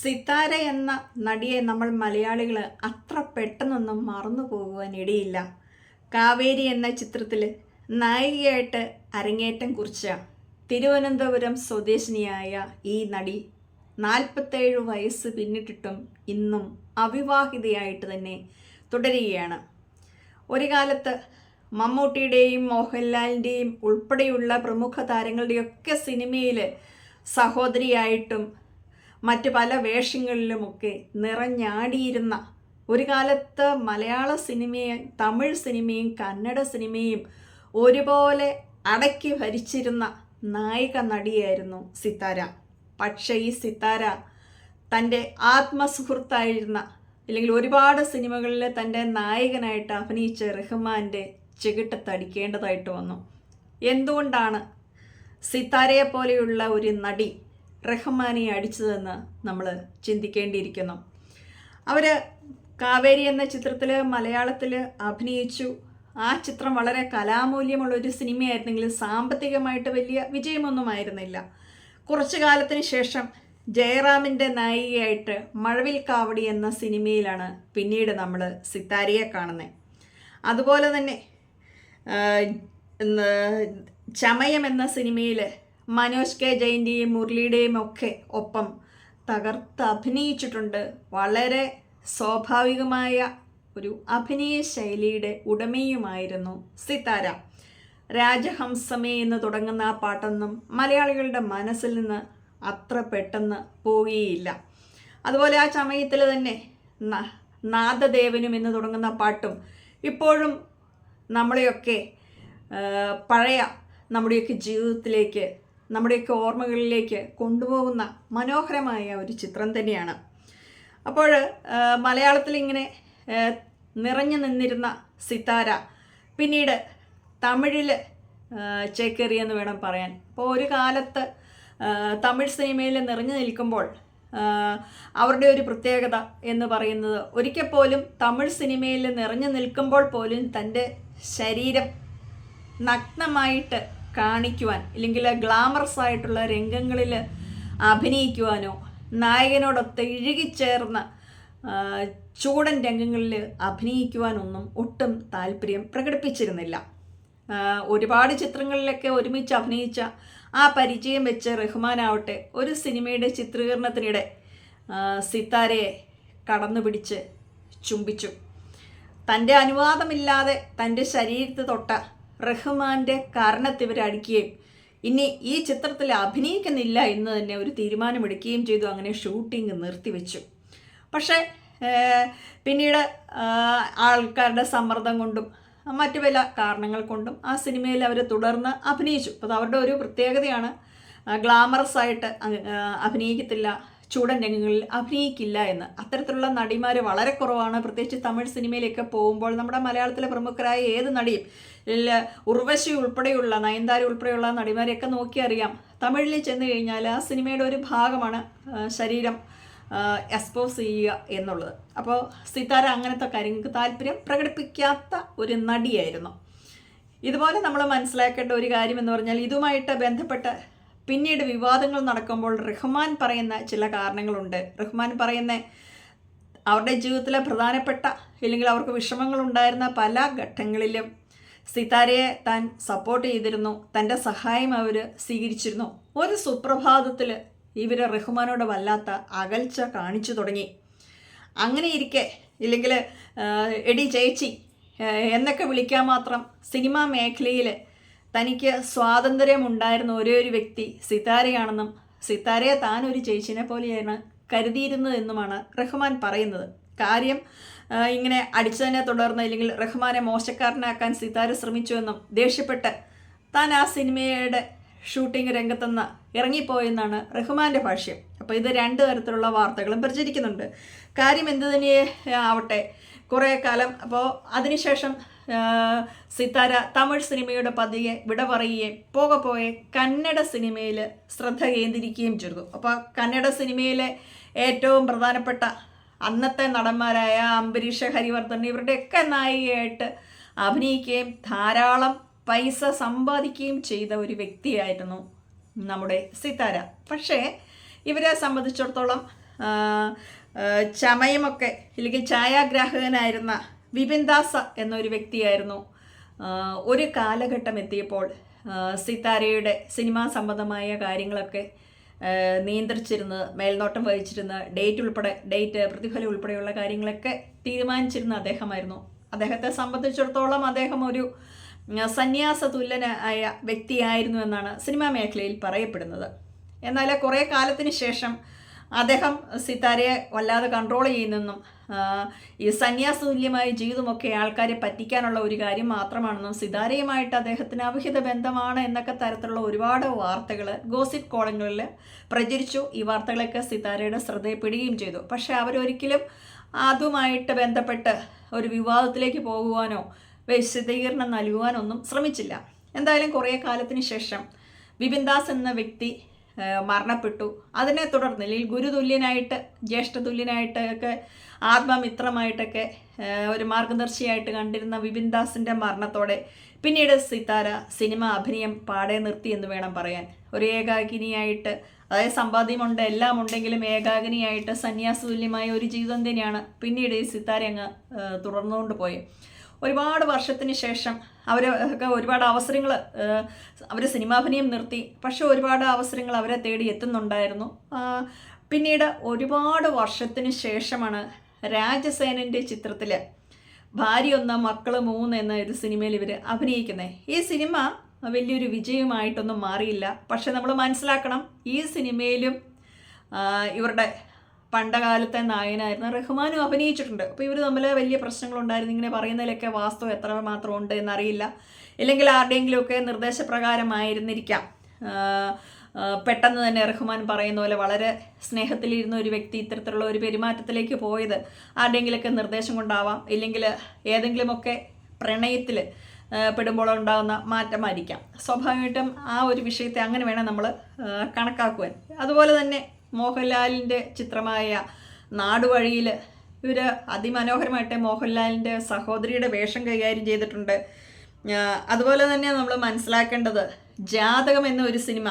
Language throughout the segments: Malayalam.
സിതാര എന്ന നടിയെ നമ്മൾ മലയാളികൾ അത്ര പെട്ടെന്നൊന്നും മറന്നു പോകുവാൻ ഇടയില്ല. കാവേരി എന്ന ചിത്രത്തിൽ നായികയായിട്ട് അരങ്ങേറ്റം കുറിച്ച തിരുവനന്തപുരം സ്വദേശിനിയായ ഈ നടി നാൽപ്പത്തേഴ് വയസ്സ് പിന്നിട്ടിട്ടും ഇന്നും അവിവാഹിതയായിട്ട് തന്നെ തുടരുകയാണ്. ഒരു കാലത്ത് മമ്മൂട്ടിയുടെയും മോഹൻലാലിന്റെയും ഉൾപ്പെടെയുള്ള പ്രമുഖ താരങ്ങളുടെയൊക്കെ സിനിമയിൽ സഹോദരിയായിട്ടും മറ്റ് പല വേഷങ്ങളിലുമൊക്കെ നിറഞ്ഞാടിയിരുന്ന ഒരു കാലത്ത് മലയാള സിനിമയും തമിഴ് സിനിമയും കന്നഡ സിനിമയും ഒരുപോലെ അടക്കി ഭരിച്ചിരുന്ന നായിക നടിയായിരുന്നു സിത്താര. പക്ഷേ ഈ സിത്താര തന്റെ ആത്മസുഹൃത്തായിരുന്ന അല്ലെങ്കിൽ ഒരുപാട് സിനിമകളിൽ തന്റെ നായകനായിട്ട് അഭിനയിച്ച റഹ്മാന്റെ ചെകിട്ടത്തടിക്കേണ്ടതായിട്ട് വന്നു. എന്തുകൊണ്ടാണ് സിത്താരയെ പോലെയുള്ള ഒരു നടി റഹ്മാനെ അടിച്ചതെന്ന് നമ്മൾ ചിന്തിക്കേണ്ടിയിരിക്കുന്നു. അവർ കാവേരി എന്ന ചിത്രത്തിൽ മലയാളത്തിൽ അഭിനയിച്ചു. ആ ചിത്രം വളരെ കലാമൂല്യമുള്ള ഒരു സിനിമയായിരുന്നെങ്കിലും സാമ്പത്തികമായിട്ട് വലിയ വിജയമൊന്നുമായിരുന്നില്ല. കുറച്ചു കാലത്തിന് ശേഷം ജയറാമിന്റെ നായികയായിട്ട് മഴവിൽ കാവടി എന്ന സിനിമയിലാണ് പിന്നീട് നമ്മൾ സിത്താരിയെ കാണുന്നത് അതുപോലെ തന്നെ ചമയം എന്ന സിനിമയിൽ മനോജ് കെ ജയന്റെയും മുരളിയുടെയും ഒക്കെ ഒപ്പം തകർത്ത് അഭിനയിച്ചിട്ടുണ്ട്. വളരെ സ്വാഭാവികമായ ഒരു അഭിനയ ശൈലിയുടെ ഉടമയുമായിരുന്നു സിതാര. രാജഹംസമേ എന്ന് തുടങ്ങുന്ന ആ പാട്ടൊന്നും മലയാളികളുടെ മനസ്സിൽ നിന്ന് അത്ര പെട്ടെന്ന് പോവുകയില്ല. അതുപോലെ ആ ചമയത്തിൽ തന്നെ നാദദേവനും എന്ന് തുടങ്ങുന്ന പാട്ടും ഇപ്പോഴും നമ്മളെയൊക്കെ പഴയ നമ്മുടെയൊക്കെ ജീവിതത്തിലേക്ക് നമ്മുടെയൊക്കെ ഓർമ്മകളിലേക്ക് കൊണ്ടുപോകുന്ന മനോഹരമായ ഒരു ചിത്രം തന്നെയാണ്. അപ്പോൾ മലയാളത്തിൽ ഇങ്ങനെ നിറഞ്ഞു നിന്നിരുന്ന സിത്താര പിന്നീട് തമിഴിൽ ചേക്കേറി എന്ന് വേണം പറയാൻ. അപ്പോൾ ഒരു കാലത്ത് തമിഴ് സിനിമയിൽ നിറഞ്ഞു നിൽക്കുമ്പോൾ അവരുടെ ഒരു പ്രത്യേകത എന്ന് പറയുന്നത് ഒരിക്കൽ പോലും തമിഴ് സിനിമയിൽ നിറഞ്ഞു നിൽക്കുമ്പോൾ പോലും തന്റെ ശരീരം നഗ്നമായിട്ട് കാണിക്കുവാൻ അല്ലെങ്കിൽ ഗ്ലാമറസ് ആയിട്ടുള്ള രംഗങ്ങളിൽ അഭിനയിക്കുവാനോ നായകനോടൊത്ത് ഇഴുകിച്ചേർന്ന ചൂടൻ രംഗങ്ങളിൽ അഭിനയിക്കുവാനൊന്നും ഒട്ടും താല്പര്യം പ്രകടിപ്പിച്ചിരുന്നില്ല. ഒരുപാട് ചിത്രങ്ങളിലൊക്കെ ഒരുമിച്ച് അഭിനയിച്ച ആ പരിചയം വെച്ച് റഹ്മാനാവട്ടെ ഒരു സിനിമയുടെ ചിത്രീകരണത്തിനിടെ സിത്താരയെ കടന്നുപിടിച്ച് ചുംബിച്ചു. തന്റെ അനുവാദമില്ലാതെ തന്റെ ശരീരത്ത് തൊട്ട റഹ്മാന്റെ കാരണത്തെ ഇവർ ഇനി ഈ ചിത്രത്തിൽ അഭിനയിക്കുന്നില്ല എന്ന് തന്നെ ഒരു തീരുമാനമെടുക്കുകയും ചെയ്തു. അങ്ങനെ ഷൂട്ടിംഗ് നിർത്തിവെച്ചു. പക്ഷേ പിന്നീട് ആൾക്കാരുടെ സമ്മർദ്ദം കൊണ്ടും മറ്റു പല കാരണങ്ങൾ കൊണ്ടും ആ സിനിമയിൽ അവർ തുടർന്ന് അഭിനയിച്ചു. അപ്പോൾ അവരുടെ ഒരു പ്രത്യേകതയാണ്. ഗ്ലാമറസ് ആയിട്ട് അഭിനയിക്കത്തില്ല. ചൂടൻ രംഗങ്ങളിൽ അഭിനയിക്കില്ല എന്ന്. അത്തരത്തിലുള്ള നടിമാർ വളരെ കുറവാണ്. പ്രത്യേകിച്ച് തമിഴ് സിനിമയിലേക്ക് പോകുമ്പോൾ നമ്മുടെ മലയാളത്തിലെ പ്രമുഖരായ ഏത് നടിയും ഉർവശി ഉൾപ്പെടെയുള്ള നയൻതാര ഉൾപ്പെടെയുള്ള നടിമാരെയൊക്കെ നോക്കിയറിയാം തമിഴിൽ ചെന്ന് കഴിഞ്ഞാൽ ആ സിനിമയുടെ ഒരു ഭാഗമാണ് ശരീരം എക്സ്പോസ് ചെയ്യുക എന്നുള്ളത്. അപ്പോൾ സിതാര അങ്ങനത്തെ കാര്യങ്ങൾക്ക് താല്പര്യം പ്രകടിപ്പിക്കാത്ത ഒരു നടിയായിരുന്നു. ഇതുപോലെ നമ്മൾ മനസ്സിലാക്കേണ്ട ഒരു കാര്യം എന്ന് പറഞ്ഞാൽ ഇതുമായിട്ട് ബന്ധപ്പെട്ട് പിന്നീട് വിവാദങ്ങൾ നടക്കുമ്പോൾ റഹ്മാൻ പറയുന്ന ചില കാരണങ്ങളുണ്ട്. റഹ്മാൻ പറയുന്ന അവരുടെ ജീവിതത്തിലെ പ്രധാനപ്പെട്ട ഇല്ലെങ്കിൽ അവർക്ക് വിഷമങ്ങൾ ഉണ്ടായിരുന്ന പല ഘട്ടങ്ങളിലും സിതാരയെ താൻ സപ്പോർട്ട് ചെയ്തിരുന്നു. തന്റെ സഹായം അവർ സ്വീകരിച്ചിരുന്നു. ഒരു സുപ്രഭാതത്തിൽ ഇവർ റഹ്മാനോട് വല്ലാത്ത അകൽച്ച കാണിച്ചു തുടങ്ങി. അങ്ങനെ ഇരിക്കെ ഇല്ലെങ്കിൽ എടി ചേച്ചി എന്നൊക്കെ വിളിക്കാൻ മാത്രം സിനിമാ മേഖലയിൽ തനിക്ക് സ്വാതന്ത്ര്യമുണ്ടായിരുന്ന ഒരേ ഒരു വ്യക്തി സിതാരയാണെന്നും സിതാരയെ താൻ ഒരു ചേച്ചിനെ പോലെയാണ് കരുതിയിരുന്നതെന്നുമാണ് റഹ്മാൻ പറയുന്നത്. കാര്യം ഇങ്ങനെ അടിച്ചതിനെ തുടർന്ന് ഇല്ലെങ്കിൽ റഹ്മാനെ മോശക്കാരനാക്കാൻ സിതാര ശ്രമിച്ചുവെന്നും ദേഷ്യപ്പെട്ട് താൻ ആ സിനിമയുടെ ഷൂട്ടിംഗ് രംഗത്തുനിന്ന് ഇറങ്ങിപ്പോയെന്നാണ് റഹ്മാന്റെ ഭാഷ്യം. അപ്പോൾ ഇത് രണ്ട് തരത്തിലുള്ള വാർത്തകളും പ്രചരിക്കുന്നുണ്ട്. കാര്യം എന്ത് തന്നെ ആവട്ടെ. കുറേ കാലം. അപ്പോൾ അതിനുശേഷം സിത്താര തമിഴ് സിനിമയുടെ പതിയെ വിട പറയുകയും പോകെ പോയെ കന്നഡ സിനിമയിൽ ശ്രദ്ധ കേന്ദ്രീകരിക്കുകയും ചെയ്തു. അപ്പോൾ കന്നഡ സിനിമയിലെ ഏറ്റവും പ്രധാനപ്പെട്ട അന്നത്തെ നടന്മാരായ അംബരീഷ് ഹരിവർദ്ധൻ ഇവരുടെയൊക്കെ നായികയായിട്ട് അഭിനയിക്കുകയും ധാരാളം പൈസ സമ്പാദിക്കുകയും ചെയ്ത ഒരു വ്യക്തിയായിരുന്നു നമ്മുടെ സിത്താര. പക്ഷേ ഇവരെ സംബന്ധിച്ചിടത്തോളം ചമയമൊക്കെ ഇല്ലെങ്കിൽ ഛായാഗ്രാഹകനായിരുന്ന വിപിൻ ദാസ എന്നൊരു വ്യക്തിയായിരുന്നു. ഒരു കാലഘട്ടം എത്തിയപ്പോൾ സിത്താരയുടെ സിനിമാ സംബന്ധമായ കാര്യങ്ങളൊക്കെ നിയന്ത്രിച്ചിരുന്ന് നിയന്ത്രിച്ചിരുന്നത് മേൽനോട്ടം വഹിച്ചിരുന്ന ഡേറ്റ് ഉൾപ്പെടെ ഡേറ്റ് പ്രതിഫലം ഉൾപ്പെടെയുള്ള കാര്യങ്ങളൊക്കെ തീരുമാനിച്ചിരുന്ന അദ്ദേഹമായിരുന്നു. അദ്ദേഹത്തെ സംബന്ധിച്ചിടത്തോളം അദ്ദേഹം ഒരു സന്യാസ തുല്യനായ വ്യക്തിയായിരുന്നു എന്നാണ് സിനിമാ മേഖലയിൽ പറയപ്പെടുന്നത്. എന്നാൽ കുറേ കാലത്തിന് ശേഷം അദ്ദേഹം സിത്താരയെ വല്ലാതെ കൺട്രോൾ ചെയ്യുന്നെന്നും ഈ സന്യാസ തുല്യമായ ജീവിതമൊക്കെ ആൾക്കാരെ പറ്റിക്കാനുള്ള ഒരു കാര്യം മാത്രമാണെന്നും സിതാരയുമായിട്ട് അദ്ദേഹത്തിന് അവിഹിത ബന്ധമാണ് എന്നൊക്കെ തരത്തിലുള്ള ഒരുപാട് വാർത്തകൾ ഗോസിപ്പ് കോളങ്ങളിൽ പ്രചരിച്ചു. ഈ വാർത്തകളൊക്കെ സിതാരയുടെ ശ്രദ്ധയിൽപ്പെടുകയും ചെയ്തു. പക്ഷേ അവരൊരിക്കലും അതുമായിട്ട് ബന്ധപ്പെട്ട് ഒരു വിവാദത്തിലേക്ക് പോകുവാനോ വിശദീകരണം നൽകുവാനൊന്നും ശ്രമിച്ചില്ല. എന്തായാലും കുറേ കാലത്തിന് ശേഷം ബിപിൻദാസ് എന്ന വ്യക്തി മരണപ്പെട്ടു. അതിനെ തുടർന്ന് അല്ലെങ്കിൽ ഗുരുതുല്യനായിട്ട് ജ്യേഷ്ഠതുല്യനായിട്ട് ഒക്കെ ആത്മമിത്രമായിട്ടൊക്കെ ഒരു മാർഗദർശിയായിട്ട് കണ്ടിരുന്ന വിപിൻ ദാസിന്റെ മരണത്തോടെ പിന്നീട് സിതാര സിനിമ അഭിനയം പാടെ നിർത്തി എന്ന് വേണം പറയാൻ. ഒരു ഏകാഗിനിയായിട്ട് അതായത് സമ്പാദ്യമുണ്ട് എല്ലാം ഉണ്ടെങ്കിലും ഏകാഗിനിയായിട്ട് സന്യാസതുല്യമായ ഒരു ജീവിതം തന്നെയാണ് പിന്നീട് ഈ സിത്താര അങ്ങ് തുടർന്നുകൊണ്ട് പോയത് ഒരുപാട് വർഷത്തിന് ശേഷം അവരൊക്കെ ഒരുപാട് അവസരങ്ങൾ അവർ സിനിമാഭിനയം നിർത്തി. പക്ഷെ ഒരുപാട് അവസരങ്ങൾ അവരെ തേടി എത്തുന്നുണ്ടായിരുന്നു. പിന്നീട് ഒരുപാട് വർഷത്തിന് ശേഷമാണ് രാജസേനന്റെ ചിത്രത്തിൽ ഭാര്യ ഒന്ന് മക്കൾ മൂന്ന് എന്ന ഒരു സിനിമയിൽ ഇവർ അഭിനയിക്കുന്നത് ഈ സിനിമ വലിയൊരു വിജയമായിട്ടൊന്നും മാറിയില്ല. പക്ഷെ നമ്മൾ മനസ്സിലാക്കണം ഈ സിനിമയിലും ഇവരുടെ പണ്ടകാലത്തെ നായനായിരുന്നു. റഹ്മാനും അഭിനയിച്ചിട്ടുണ്ട്. അപ്പോൾ ഇവർ തമ്മിൽ വലിയ പ്രശ്നങ്ങളുണ്ടായിരുന്നു. ഇങ്ങനെ പറയുന്നതിലൊക്കെ വാസ്തവം എത്ര മാത്രം ഉണ്ട് എന്നറിയില്ല. ഇല്ലെങ്കിൽ ആരുടെയെങ്കിലുമൊക്കെ നിർദ്ദേശപ്രകാരമായിരുന്നിരിക്കാം. പെട്ടെന്ന് തന്നെ റഹ്മാൻ പറയുന്ന പോലെ വളരെ സ്നേഹത്തിലിരുന്ന ഒരു വ്യക്തി ഇത്തരത്തിലുള്ള ഒരു പെരുമാറ്റത്തിലേക്ക് പോയത് ആരുടെയെങ്കിലുമൊക്കെ നിർദ്ദേശം കൊണ്ടാവാം. ഇല്ലെങ്കിൽ ഏതെങ്കിലുമൊക്കെ പ്രണയത്തിൽ പെടുമ്പോൾ ഉണ്ടാകുന്ന മാറ്റമായിരിക്കാം. സ്വാഭാവികമായിട്ടും ആ ഒരു വിഷയത്തെ അങ്ങനെ വേണം നമ്മൾ കണക്കാക്കുവാൻ. അതുപോലെ തന്നെ മോഹൻലാലിന്റെ ചിത്രമായ നാടുവഴിയിൽ ഇവർ അതിമനോഹരമായിട്ട് മോഹൻലാലിന്റെ സഹോദരിയുടെ വേഷം കൈകാര്യം ചെയ്തിട്ടുണ്ട്. അതുപോലെ തന്നെ നമ്മൾ മനസ്സിലാക്കേണ്ടത് ജാതകം എന്ന ഒരു സിനിമ.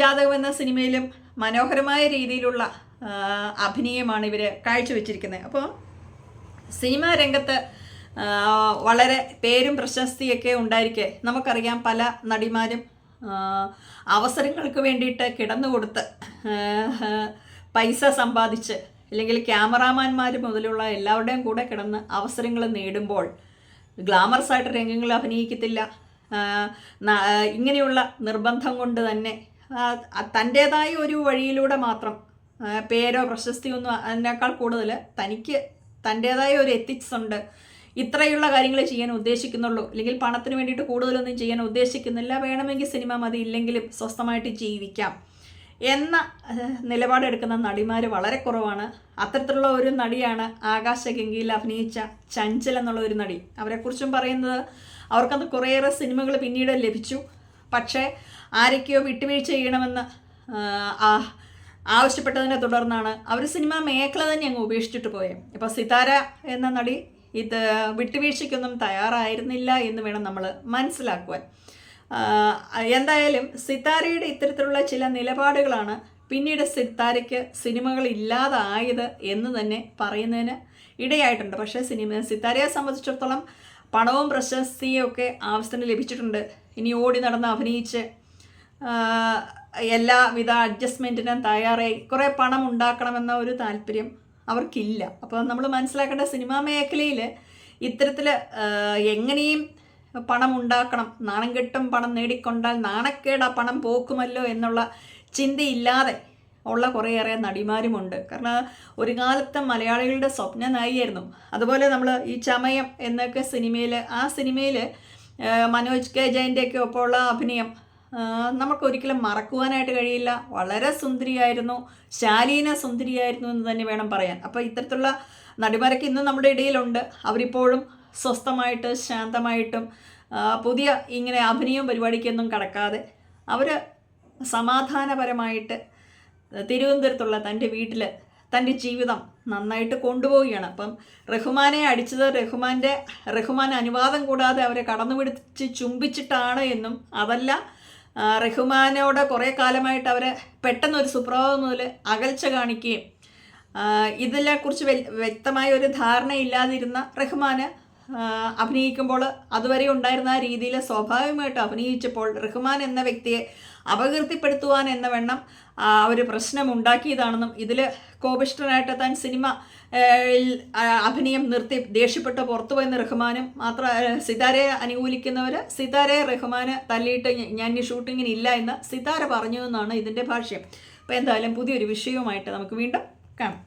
ജാതകം എന്ന സിനിമയിലും മനോഹരമായ രീതിയിലുള്ള അഭിനയമാണ് ഇവർ കാഴ്ചവെച്ചിരിക്കുന്നത്. അപ്പോൾ സിനിമാ രംഗത്ത് വളരെ പേരും പ്രശസ്തിയൊക്കെ ഉണ്ടായിരിക്കെ. നമുക്കറിയാം പല നടിമാരും അവസരങ്ങൾക്ക് വേണ്ടിയിട്ട് കിടന്നു കൊടുത്ത് പൈസ സമ്പാദിച്ച് അല്ലെങ്കിൽ ക്യാമറാമാന്മാർ മുതലുള്ള എല്ലാവരുടെയും കൂടെ കിടന്ന് അവസരങ്ങൾ നേടുമ്പോൾ ഗ്ലാമറസ് ആയിട്ട് രംഗങ്ങൾ അഭിനയിക്കത്തില്ല. ഇങ്ങനെയുള്ള നിർബന്ധം കൊണ്ട് തന്നെ തന്റേതായ ഒരു വഴിയിലൂടെ മാത്രം പേരോ പ്രശസ്തിയൊന്നും അതിനേക്കാൾ കൂടുതൽ തനിക്ക് തന്റേതായ ഒരു എത്തിക്സ് ഉണ്ട്. ഇത്രയുള്ള കാര്യങ്ങൾ ചെയ്യാൻ ഉദ്ദേശിക്കുന്നുള്ളൂ. അല്ലെങ്കിൽ പണത്തിന് വേണ്ടിയിട്ട് കൂടുതലൊന്നും ചെയ്യാൻ ഉദ്ദേശിക്കുന്നില്ല. വേണമെങ്കിൽ സിനിമ മതി. ഇല്ലെങ്കിലും സ്വസ്ഥമായിട്ട് ജീവിക്കാം. എന്ന നിലപാടെടുക്കുന്ന നടിമാർ വളരെ കുറവാണ്. അത്തരത്തിലുള്ള ഒരു നടിയാണ് ആകാശഗംഗയിൽ അഭിനയിച്ച ചഞ്ചൽ എന്നുള്ള ഒരു നടി. അവരെക്കുറിച്ചും പറയുന്നത് അവർക്കത് കുറേയേറെ സിനിമകൾ പിന്നീട് ലഭിച്ചു. പക്ഷേ ആരൊക്കെയോ വിട്ടുവീഴ്ച ചെയ്യണമെന്ന് ആവശ്യപ്പെട്ടതിനെ തുടർന്നാണ് അവർ സിനിമ മേഖല തന്നെ അങ്ങ് ഉപേക്ഷിച്ചിട്ട് പോയത് ഇപ്പോൾ സിതാര എന്ന നടി ഇത് വിട്ടുവീഴ്ചയ്ക്കൊന്നും തയ്യാറായിരുന്നില്ല എന്ന് വേണം നമ്മൾ മനസ്സിലാക്കുവാൻ. എന്തായാലും സിത്താരയുടെ ഇത്തരത്തിലുള്ള ചില നിലപാടുകളാണ് പിന്നീട് സിത്താരയ്ക്ക് സിനിമകൾ ഇല്ലാതായത് എന്ന് തന്നെ പറയുന്നതിന് ഇടയായിട്ടുണ്ട്. പക്ഷേ സിനിമ സിത്താരയെ സംബന്ധിച്ചിടത്തോളം പണവും പ്രശസ്തിയും ഒക്കെ ആവശ്യത്തിന് ലഭിച്ചിട്ടുണ്ട്. ഇനി ഓടി നടന്ന് അഭിനയിച്ച് എല്ലാവിധ അഡ്ജസ്റ്റ്മെന്റിനും തയ്യാറായി. കുറേ പണം ഉണ്ടാക്കണമെന്ന ഒരു താല്പര്യം അവർക്കില്ല. അപ്പോൾ നമ്മൾ മനസ്സിലാക്കേണ്ട സിനിമാ മേഖലയിൽ ഇത്തരത്തിൽ എങ്ങനെയും പണം ഉണ്ടാക്കണം. നാണം കെട്ടും പണം നേടിക്കൊണ്ടാൽ നാണക്കേട് പണം പോക്കുമല്ലോ എന്നുള്ള ചിന്തയില്ലാതെ ഉള്ള കുറേയേറെ നടിമാരുമുണ്ട്. കാരണം ഒരു കാലത്തെ മലയാളികളുടെ സ്വപ്ന നായിയായിരുന്നു അതുപോലെ നമ്മൾ ഈ ചമയം എന്നൊക്കെ സിനിമയിൽ ആ സിനിമയിൽ മനോജ് കെ ജയന്റെയൊക്കെ ഒപ്പമുള്ള അഭിനയം നമുക്ക് ഒരിക്കലും മറക്കുവാനായിട്ട് കഴിയില്ല. വളരെ സുന്ദരിയായിരുന്നു. ശാലീന സുന്ദരിയായിരുന്നു എന്ന് തന്നെ വേണം പറയാൻ. അപ്പോൾ ഇത്തരത്തിലുള്ള നടിമാരൊക്കെ ഇന്നും നമ്മുടെ ഇടയിലുണ്ട്. അവരിപ്പോഴും സ്വസ്ഥമായിട്ട് ശാന്തമായിട്ടും പുതിയ ഇങ്ങനെ അഭിനയവും പരിപാടിക്കൊന്നും കടക്കാതെ അവർ സമാധാനപരമായിട്ട് തിരുവനന്തപുരത്തുള്ള തന്റെ വീട്ടിൽ തന്റെ ജീവിതം നന്നായിട്ട് കൊണ്ടുപോവുകയാണ്. അപ്പം റഹ്മാനെ അടിച്ചത് റഹ്മാന്റെ റഹ്മാൻ അനുവാദം കൂടാതെ അവരെ കടന്നു പിടിച്ച് ചുംബിച്ചിട്ടാണ് എന്നും അതല്ല റഹ്മാനോട് കുറേ കാലമായിട്ട് അവർ പെട്ടെന്നൊരു സുപ്രഭാതം മുതൽ അകൽച്ച കാണിക്കുകയും ഇതിനെക്കുറിച്ച് വ്യ- വ്യക്തമായ ഒരു ധാരണ ഇല്ലാതിരുന്ന റഹ്മാന് അഭിനയിക്കുമ്പോൾ അതുവരെ ഉണ്ടായിരുന്ന ആ രീതിയിൽ സ്വാഭാവികമായിട്ട് അഭിനയിച്ചപ്പോൾ റഹ്മാൻ എന്ന വ്യക്തിയെ അപകീർത്തിപ്പെടുത്തുവാൻ എന്ന വണ്ണം ഒരു പ്രശ്നം ഉണ്ടാക്കിയതാണെന്നും ഇതിൽ കോപിഷ്ടനായിട്ട് താൻ സിനിമ അഭിനയം നിർത്തി ദേഷ്യപ്പെട്ട് പുറത്തു പോയെന്ന് റഹ്മാനും മാത്ര സിതാരയെ അനുകൂലിക്കുന്നവർ സിതാരയെ റഹ്മാന് തല്ലിയിട്ട് ഞാൻ ഈ ഷൂട്ടിങ്ങിന് ഇല്ല എന്ന് സിതാര പറഞ്ഞു എന്നാണ് ഇതിന്റെ ഭാഷ്യം. അപ്പോൾ എന്തായാലും പുതിയൊരു വിഷയവുമായിട്ട് നമുക്ക് വീണ്ടും കാണാം.